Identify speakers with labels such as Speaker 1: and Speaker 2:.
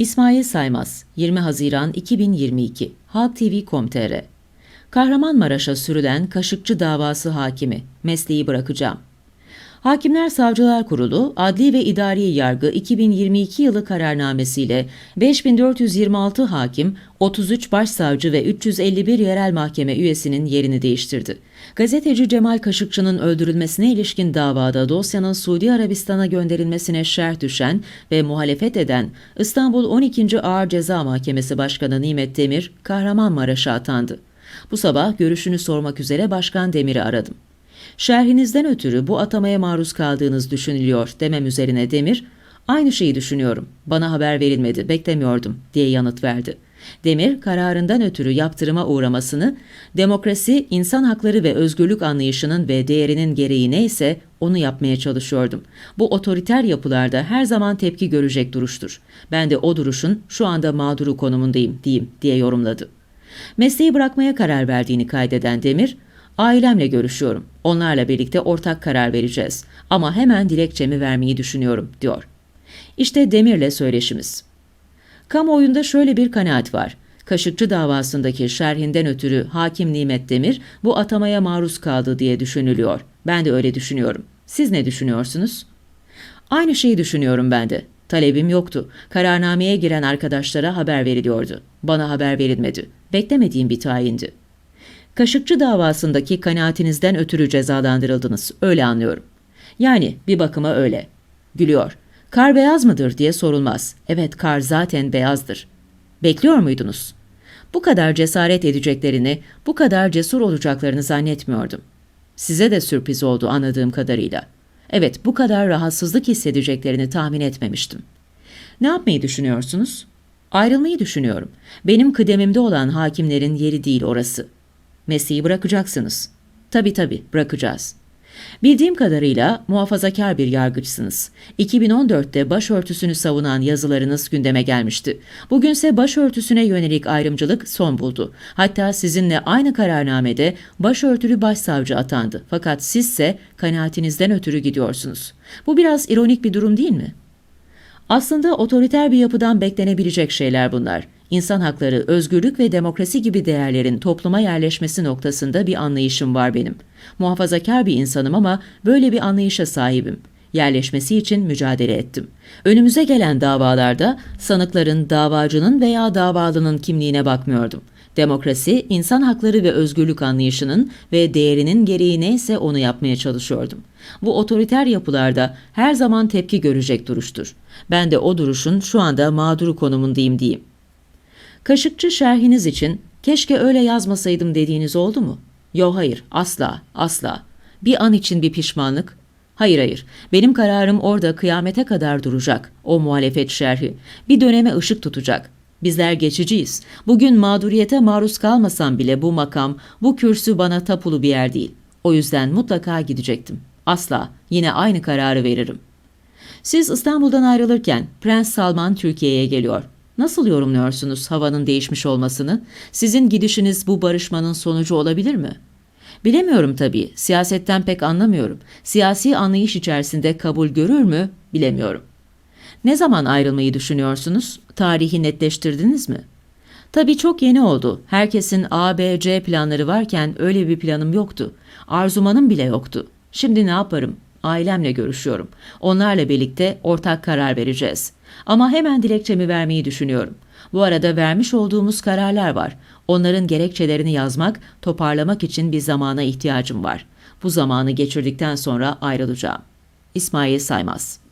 Speaker 1: İsmail Saymaz, 20 Haziran 2022, Halk TV.com.tr Kahramanmaraş'a sürülen Kaşıkçı davası hakimi, mesleği bırakacağım. Hakimler Savcılar Kurulu, Adli ve İdari Yargı 2022 yılı kararnamesiyle 5426 hakim, 33 başsavcı ve 351 yerel mahkeme üyesinin yerini değiştirdi. Gazeteci Cemal Kaşıkçı'nın öldürülmesine ilişkin davada dosyanın Suudi Arabistan'a gönderilmesine şerh düşen ve muhalefet eden İstanbul 12. Ağır Ceza Mahkemesi Başkanı Nimet Demir, Kahramanmaraş'a atandı. Bu sabah görüşünü sormak üzere Başkan Demir'i aradım. Şerhinizden ötürü bu atamaya maruz kaldığınız düşünülüyor demem üzerine Demir, aynı şeyi düşünüyorum, bana haber verilmedi, beklemiyordum diye yanıt verdi. Demir, kararından ötürü yaptırıma uğramasını, demokrasi, insan hakları ve özgürlük anlayışının ve değerinin gereği neyse onu yapmaya çalışıyordum. Bu otoriter yapılarda her zaman tepki görecek duruştur. Ben de o duruşun şu anda mağduru konumundayım diyeyim diye yorumladı. Mesleği bırakmaya karar verdiğini kaydeden Demir, Ailemle görüşüyorum. Onlarla birlikte ortak karar vereceğiz. Ama hemen dilekçemi vermeyi düşünüyorum, diyor. İşte Demir'le söyleşimiz. Kamuoyunda şöyle bir kanaat var. Kaşıkçı davasındaki şerhinden ötürü hakim Nimet Demir bu atamaya maruz kaldı diye düşünülüyor. Ben de öyle düşünüyorum. Siz ne düşünüyorsunuz? Aynı şeyi düşünüyorum ben de. Talebim yoktu. Kararnameye giren arkadaşlara haber veriliyordu. Bana haber verilmedi. Beklemediğim bir tayindi. Kaşıkçı davasındaki kanaatinizden ötürü cezalandırıldınız. Öyle anlıyorum. Yani bir bakıma öyle. Gülüyor. Kar beyaz mıdır diye sorulmaz. Evet kar zaten beyazdır. Bekliyor muydunuz? Bu kadar cesaret edeceklerini, bu kadar cesur olacaklarını zannetmiyordum. Size de sürpriz oldu anladığım kadarıyla. Evet, bu kadar rahatsızlık hissedeceklerini tahmin etmemiştim. Ne yapmayı düşünüyorsunuz? Ayrılmayı düşünüyorum. Benim kıdemimde olan hakimlerin yeri değil orası.'' Mesleği bırakacaksınız. Tabii tabii bırakacağız. Bildiğim kadarıyla muhafazakar bir yargıçsınız. 2014'te başörtüsünü savunan yazılarınız gündeme gelmişti. Bugünse başörtüsüne yönelik ayrımcılık son buldu. Hatta sizinle aynı kararnamede başörtülü başsavcı atandı. Fakat sizse kanaatinizden ötürü gidiyorsunuz. Bu biraz ironik bir durum değil mi? Aslında otoriter bir yapıdan beklenebilecek şeyler bunlar. İnsan hakları, özgürlük ve demokrasi gibi değerlerin topluma yerleşmesi noktasında bir anlayışım var benim. Muhafazakar bir insanım ama böyle bir anlayışa sahibim. Yerleşmesi için mücadele ettim. Önümüze gelen davalarda sanıkların, davacının veya davalının kimliğine bakmıyordum. Demokrasi, insan hakları ve özgürlük anlayışının ve değerinin gereği neyse onu yapmaya çalışıyordum. Bu otoriter yapılarda her zaman tepki görecek duruştur. Ben de o duruşun şu anda mağduru konumundayım diyeyim. Kaşıkçı şerhiniz için keşke öyle yazmasaydım dediğiniz oldu mu? Yo hayır, asla, asla. Bir an için bir pişmanlık? Hayır hayır, benim kararım orada kıyamete kadar duracak, o muhalefet şerhi. Bir döneme ışık tutacak. Bizler geçiciyiz. Bugün mağduriyete maruz kalmasam bile bu makam, bu kürsü bana tapulu bir yer değil. O yüzden mutlaka gidecektim. Asla, yine aynı kararı veririm. Siz İstanbul'dan ayrılırken Prens Salman Türkiye'ye geliyor. Nasıl yorumluyorsunuz havanın değişmiş olmasını? Sizin gidişiniz bu barışmanın sonucu olabilir mi? Bilemiyorum tabii. Siyasetten pek anlamıyorum. Siyasi anlayış içerisinde kabul görür mü? Bilemiyorum. Ne zaman ayrılmayı düşünüyorsunuz? Tarihi netleştirdiniz mi? Tabii çok yeni oldu. Herkesin A, B, C planları varken öyle bir planım yoktu. Arzumanım bile yoktu. Şimdi ne yaparım? Ailemle görüşüyorum. Onlarla birlikte ortak karar vereceğiz. Ama hemen dilekçemi vermeyi düşünüyorum. Bu arada vermiş olduğumuz kararlar var. Onların gerekçelerini yazmak, toparlamak için bir zamana ihtiyacım var. Bu zamanı geçirdikten sonra ayrılacağım. İsmail Saymaz